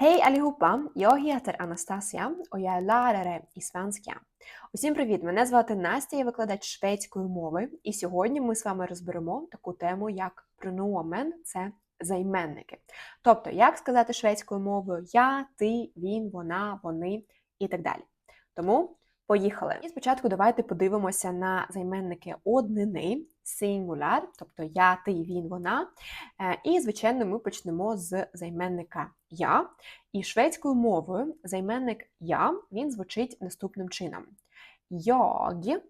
Hej allihopa! Jag heter Anastasia och jag är lärare i svenska. Усім привіт! Мене звати Настя, я викладач шведської мови, і сьогодні ми з вами розберемо таку тему, як прономен це займенники. Тобто, як сказати шведською мовою я, ти, він, вона, вони і так далі. Тому поїхали. І спочатку давайте подивимося на займенники однини, singular, тобто я, ти, він, вона. Е, І, звичайно, ми почнемо з займенника я. І шведською мовою займенник я він звучить наступним чином: jag,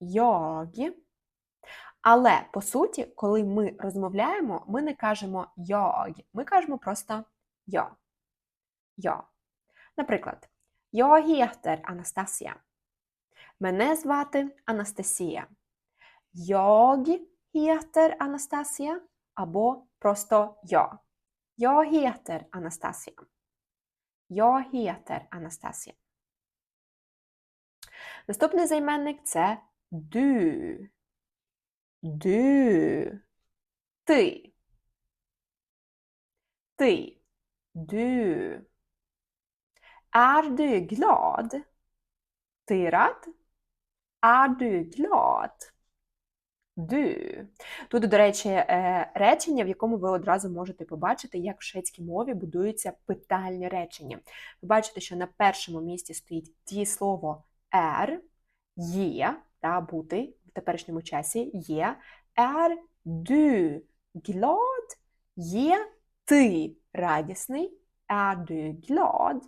jag. Але по суті, коли ми розмовляємо, ми не кажемо jag, ми кажемо просто я. Я. Наприклад, jag heter Anastasia. Мене звати Анастасія. Jag heter Anastasia або просто я. Jag heter Anastasia. Jag heter Anastasia. Наступний займенник це du. Du. Ти. Ти. Du. Är du glad? Ти рад? Du glad? Du. Тут, до речі, е, речення, в якому ви одразу можете побачити, як в шведській мові будуються питальні речення. Ви бачите, що на першому місці стоїть дієслово er, є, та бути в теперішньому часі є. Er du glad? Є ти радісний? Er du glad?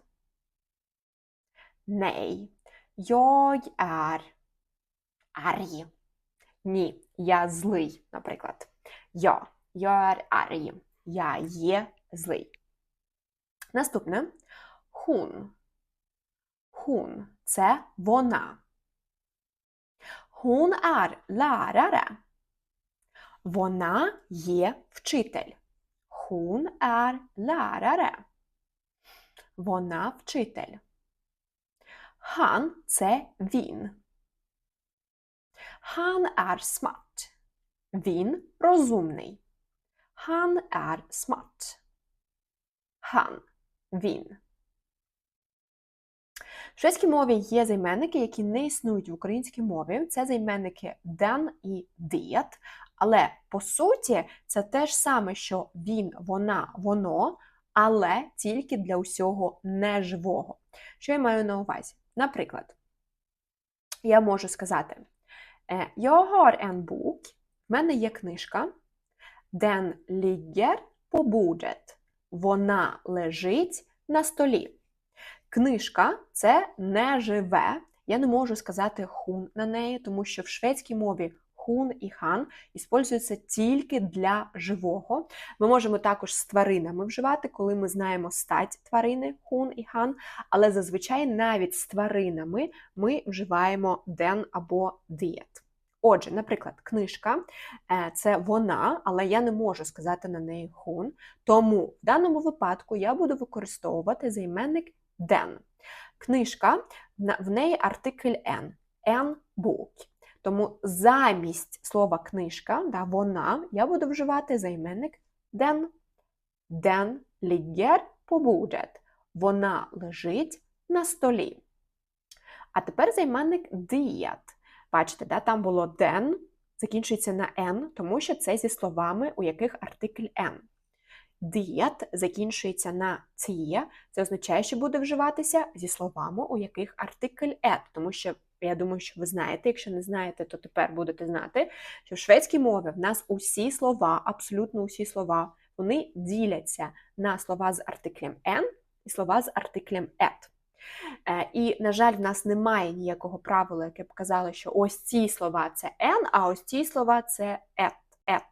Nej, jag är arg. Ні, я злий, наприклад. Я. Jag är arg. Я є злий. Наступне хун. Хун це вона. Hon är lärare. Вона є вчитель. Hon är lärare. Вона вчитель. Han це він. Han är smart. Він розумний. Han är smart. Han. Він. В шведській мові є займенники, які не існують в українській мові. Це займенники den і det. Але по суті, це те ж саме, що він, вона, воно, але тільки для усього неживого. Що я маю на увазі? Наприклад, я можу сказати: Jag har en bok, в мене є книжка. Den ligger på bordet. Вона лежить на столі. Книжка це не живе. Я не можу сказати хун на неї, тому що в шведській мові хун і хан іспользуються тільки для живого. Ми можемо також з тваринами вживати, коли ми знаємо стать тварини хун і хан, але зазвичай навіть з тваринами ми вживаємо ден або дієт. Отже, наприклад, книжка це вона, але я не можу сказати на неї хун. Тому в даному випадку я буду використовувати займенник den. Книжка, в неї артикль N. En bok. Тому замість слова книжка, да, вона, я буду вживати займенник den. Den ligger på. Вона лежить на столі. А тепер займенник diet. Бачите, да, там було den, закінчується на n, тому що це зі словами, у яких артикль n. Дієт закінчується на ціє, це означає, що буде вживатися зі словами, у яких артикль ет, тому що я думаю, що ви знаєте, якщо не знаєте, то тепер будете знати, що в шведській мові в нас усі слова, абсолютно усі слова, вони діляться на слова з артиклем «н» і слова з артиклем «ет». І, на жаль, в нас немає ніякого правила, яке б казало, що ось ці слова це «н», а ось ці слова це «ет», «ет».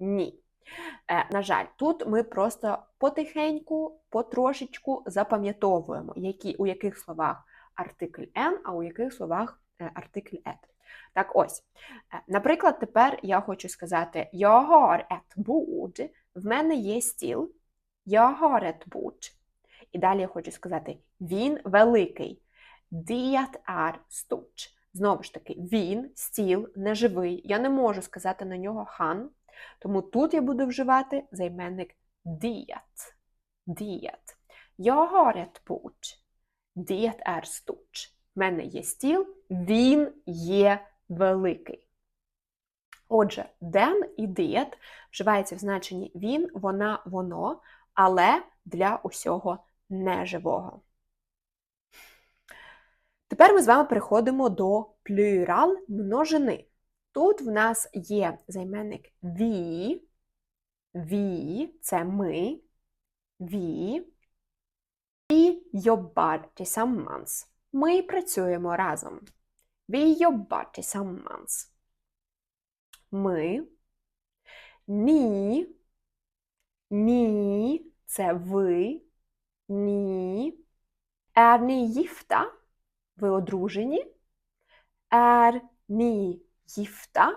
Ні. На жаль, тут ми просто потихеньку, потрошечку запам'ятовуємо, які, у яких словах артикль «n», а у яких словах артикль «et». Так ось, наприклад, тепер я хочу сказати «Jag har ett bord», в мене є стіл, «Jag har ett bord». І далі я хочу сказати «він великий», «Det är stort». Знову ж таки, він, стіл, неживий. Я не можу сказати на нього хан, тому тут я буду вживати займенник діят. Діят. Jag har ett. Det är stort. В мене є стіл, він є великий. Отже, den і det вживається в значенні він, вона, воно, але для усього неживого. Тепер ми з вами переходимо до плюрал множини. Тут в нас є займенник ві, ві це ми, ві, і jobbar tillsammans. Ми працюємо разом. Vi jobbar tillsammans. Ми. Ні. Ні. Це ви. Ні. Är ni gifta? Ви одружені? Är ni gifta?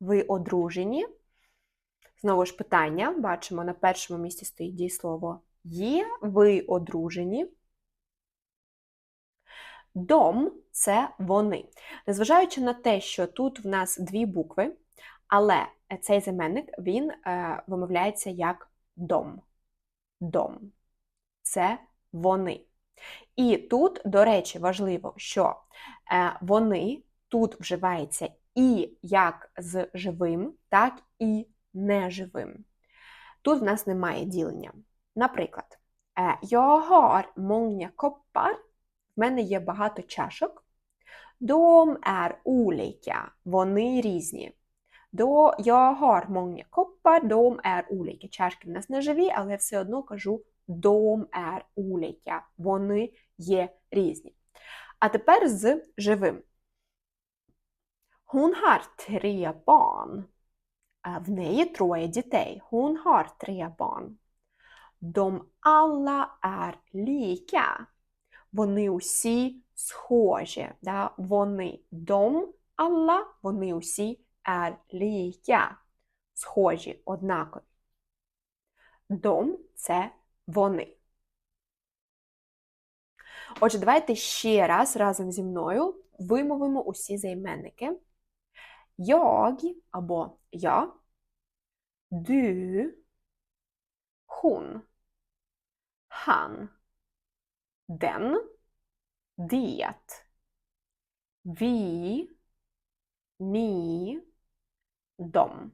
Ви одружені? Знову ж питання. Бачимо, на першому місці стоїть дієслово є, ви одружені. Дом це вони. Незважаючи на те, що тут в нас дві букви, але цей заменник він е, вимовляється як дом. Дом. Це вони. І тут, до речі, важливо, що е, вони тут вживається і як з живим, так і неживим. Тут в нас немає ділення. Наприклад, Jag har många koppar. В мене є багато чашок. De är olika. Вони різні. Då jag har många koppar, de är olika. Чашки в нас не живі, але все одно кажу de är olika. Вони є різні. А тепер з живим. Hon har tre barn. Е, В неї троє дітей. Hon har tre barn. De alla är lika. Вони усі схожі. Да? Вони дом, alla, вони усі är lika. Схожі, однакові. Дом це вони. Отже, давайте ще раз разом зі мною вимовимо усі займенники. Jag або я, du, hon, han, den, det, vi, ni, dom.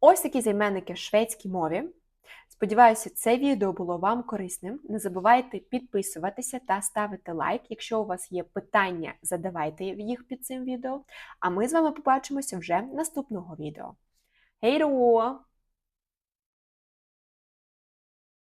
Ось такі займенники шведській мові. Сподіваюся, це відео було вам корисним. Не забувайте підписуватися та ставити лайк. Якщо у вас є питання, задавайте їх під цим відео. А ми з вами побачимося вже наступного відео. Хей-ро!